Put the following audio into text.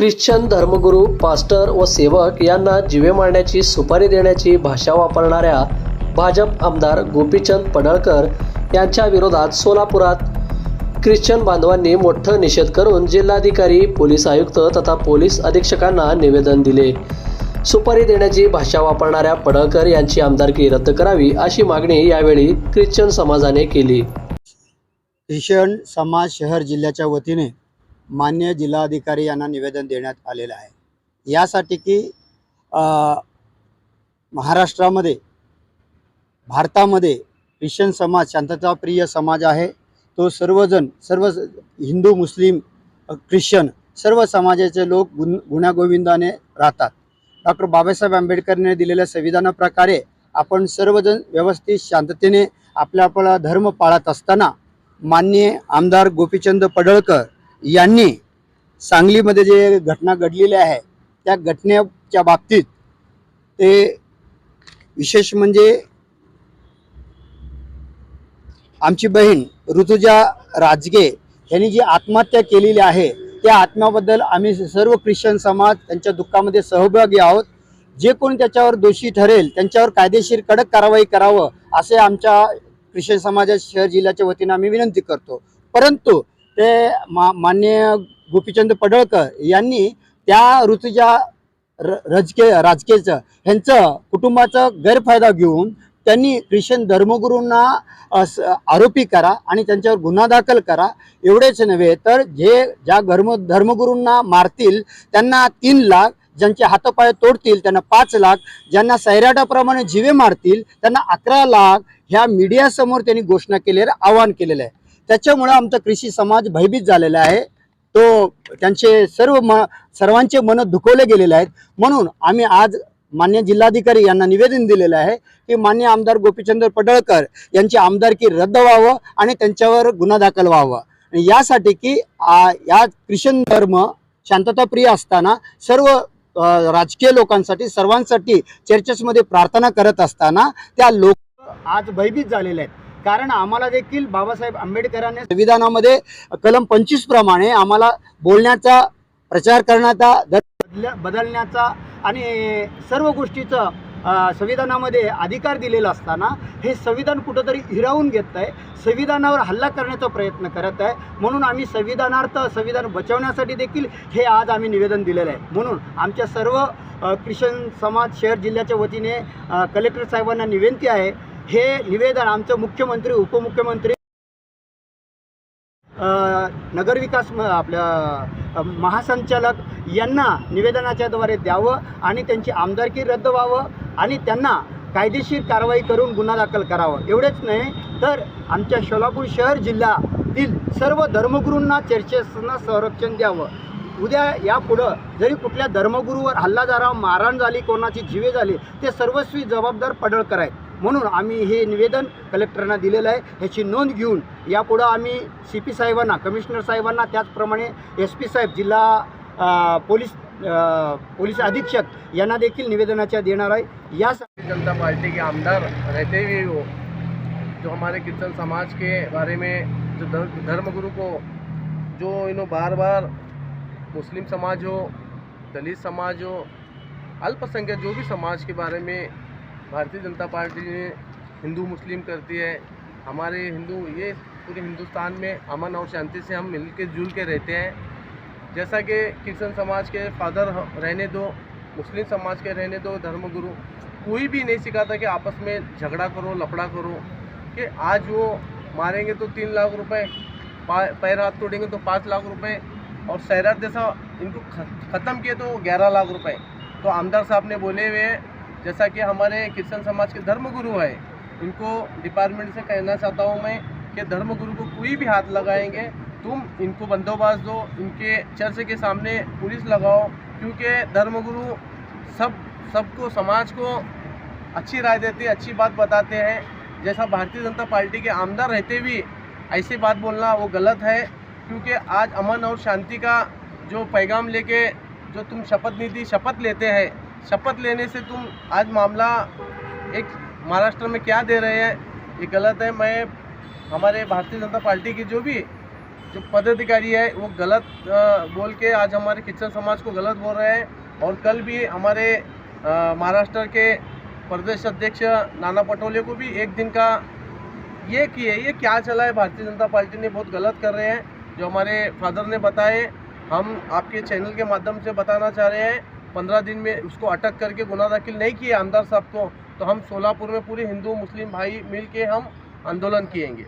Christian धर्मगुरू pastor व सेवक यांना जिवे मारण्याची सुपारी देण्याची भाषा वापरणाऱ्या भाजप आमदार गोपीचंद पडळकर यांच्या विरोधात सोलापुरात ख्रिश्चन बांधवांनी मोठं निषेध करून जिल्हाधिकारी पोलीस आयुक्त तथा पोलीस अधीक्षकांना निवेदन दिले. सुपारी देण्याची भाषा वापरणाऱ्या पडळकर यांची आमदारकी रद्द करावी अशी मागणी यावेळी ख्रिश्चन समाजाने केली. ख्रिश्चन समाज शहर जिल्ह्याच्या वतीने मान्य जिल्हाधिकारी यांना निवेदन देण्यात आलेलं आहे. यासाठी की महाराष्ट्रामध्ये भारतामध्ये ख्रिश्चन समाज शांतताप्रिय समाज आहे. तो सर्वजण सर्व हिंदू मुस्लिम ख्रिश्चन सर्व समाजाचे लोक गुण गुण्यागोविंदाने राहतात. डॉक्टर बाबासाहेब आंबेडकरने दिलेल्या संविधानाप्रकारे आपण सर्वजण व्यवस्थित शांततेने आपला आपला धर्म पाळत असताना माननीय आमदार गोपीचंद पडळकर यांनी सांगलीमध्ये जे घटना घडलेल्या आहे त्या घटनेच्या बाबतीत ते विशेष म्हणजे आमची बहीण ऋतुजा राजगे यांनी जी आत्महत्या केलेली आहे त्या आत्म्याबद्दल आम्ही सर्व ख्रिश्चन समाज त्यांच्या दुःखामध्ये सहभागी आहोत. जे कोणी त्याच्यावर दोषी ठरेल त्यांच्यावर कायदेशीर कडक कारवाई करावं असे आमच्या ख्रिश्चन समाजा शहर जिल्ह्याच्या वतीनं आम्ही विनंती करतो. परंतु ते मा मान्य गोपीचंद पडळकर यांनी त्या ऋतूच्या र रजके राजकेचं ह्यांचं कुटुंबाचा गैरफायदा घेऊन त्यांनी ख्रिश्चन धर्मगुरूंना आरोपी करा आणि त्यांच्यावर गुन्हा दाखल करा एवढेच नव्हे तर जे ज्या धर्म धर्मगुरूंना मारतील त्यांना तीन लाख ज्यांचे हातपाय तोडतील त्यांना पाच लाख ज्यांना सैराटाप्रमाणे जिवे मारतील त्यांना अकरा लाख ह्या मीडियासमोर त्यांनी घोषणा केलेलं आवाहन केलेलं आहे. त्याच्यामुळं आमचा कृषी समाज भयभीत झालेला आहे. तो त्यांचे सर्व म सर्वांचे मन दुखवले गेलेले आहेत. म्हणून आम्ही आज मान्य जिल्हाधिकारी यांना निवेदन दिलेलं आहे की मान्य आमदार गोपीचंद्र पडळकर यांची आमदारकी रद्द व्हावं आणि त्यांच्यावर गुन्हा दाखल व्हावा. आणि यासाठी की आ, या ख्रिश्चन धर्म शांतताप्रिय असताना सर्व राजकीय लोकांसाठी सर्वांसाठी चर्चेसमध्ये प्रार्थना करत असताना त्या लोक आज भयभीत झालेले आहेत. कारण आम्हाला देखील बाबासाहेब आंबेडकरांनी संविधानामध्ये कलम पंचवीस प्रमाणे आम्हाला बोलण्याचा प्रचार करण्याचा बदल्या बदलण्याचा आणि सर्व गोष्टीचं संविधानामध्ये अधिकार दिलेला असताना हे संविधान कुठंतरी हिरावून घेत आहे. संविधानावर हल्ला करण्याचा प्रयत्न करत आहे. म्हणून आम्ही संविधानार्थ संविधान बचावण्यासाठी देखील हे आज आम्ही निवेदन दिलेलं आहे. म्हणून आमच्या सर्व ख्रिश्चन समाज शहर जिल्ह्याच्या वतीने कलेक्टर साहेबांना विनंती आहे. हे निवेदन आमचं मुख्यमंत्री उपमुख्यमंत्री नगरविकास म- आपल्या महासंचालक यांना निवेदनाच्याद्वारे द्यावं आणि त्यांची आमदारकी रद्द व्हावं आणि त्यांना कायदेशीर कारवाई करून गुन्हा दाखल करावं. एवढेच नाही तर आमच्या सोलापूर शहर जिल्ह्यातील सर्व धर्मगुरूंना चर्चेसना संरक्षण द्यावं. उद्या यापुढं जरी कुठल्या धर्मगुरूवर हल्ला झाला मारहाण झाली कोणाची जीवे झाली ते सर्वस्वी जबाबदार पडळकर आहेत. म्हणून आम्ही हे निवेदन कलेक्टरांना दिलेलं आहे. ह्याची नोंद घेऊन यापुढं आम्ही सी पी साहेबांना कमिशनर साहेबांना त्याचप्रमाणे एस पी साहेब जिल्हा पोलीस पोलीस अधीक्षक यांना देखील निवेदनाच्या देणार आहे. या जनता पार्टी के आमदार रहते हुए वो जो हमारे कीर्तन समाज के बारे में जो धर्मगुरु को जो इन्हों बार बार मुस्लिम समाज हो दलित समाज हो अल्पसंख्यक जो भी समाज के बारे में भारतीय जनता पार्टी ने हिंदू मुस्लिम करती है, हमारे हिंदू, ये पूरे हिंदुस्तान में अमन और शांति से हम मिल के जुल के रहते हैं। जैसा कि क्रिश्चन समाज के फादर रहने दो, मुस्लिम समाज के रहने दो, धर्मगुरु, कोई भी नहीं सिखाता कि आपस में झगड़ा करो, लफड़ा करो, कि आज वो मारेंगे तो तीन लाख रुपए पैर हाथ तोड़ेंगे तो पाँच लाख रुपए, और सैराट जैसा इनको ख़त्म किए तो ग्यारह लाख रुपए। तो आमदार साहब ने बोले हुए हैं जैसा कि हमारे क्रिश्चन समाज के धर्मगुरु हैं, इनको डिपार्टमेंट से कहना चाहता हूँ मैं कि धर्मगुरु को कोई भी हाथ लगाएँगे, तुम इनको बंदोबस्त दो, इनके चर्च के सामने पुलिस लगाओ, क्योंकि धर्मगुरु सब, सबको, समाज को अच्छी राय देते, अच्छी बात बताते हैं। जैसा भारतीय जनता पार्टी के आमदार रहते भी, ऐसी बात बोलना वो गलत है, क्योंकि आज अमन और शांति का जो पैगाम लेके जो तुम शपथ नीति, शपथ लेते हैं शपथ लेने से तुम आज मामला एक महाराष्ट्र में क्या दे रहे हैं? ये गलत है। मैं, हमारे भारतीय जनता पार्टी की जो भी, जो पदाधिकारी है, वो गलत बोल के आज हमारे क्रिश्चियन समाज को गलत बोल रहे हैं। और कल भी हमारे महाराष्ट्र के प्रदेश अध्यक्ष नाना पटोले को भी एक दिन का ये किए, ये क्या चला है? भारतीय जनता पार्टी ने बहुत गलत कर रहे हैं। जो हमारे फादर ने बताए, हम आपके चैनल के माध्यम से बताना चाह रहे हैं। पंद्रह दिन में उसको अटक करके गुना दाखिल नहीं किए आमदार साहब को तो हम सोलापुर में पूरे हिंदू मुस्लिम भाई मिल के हम आंदोलन किएंगे।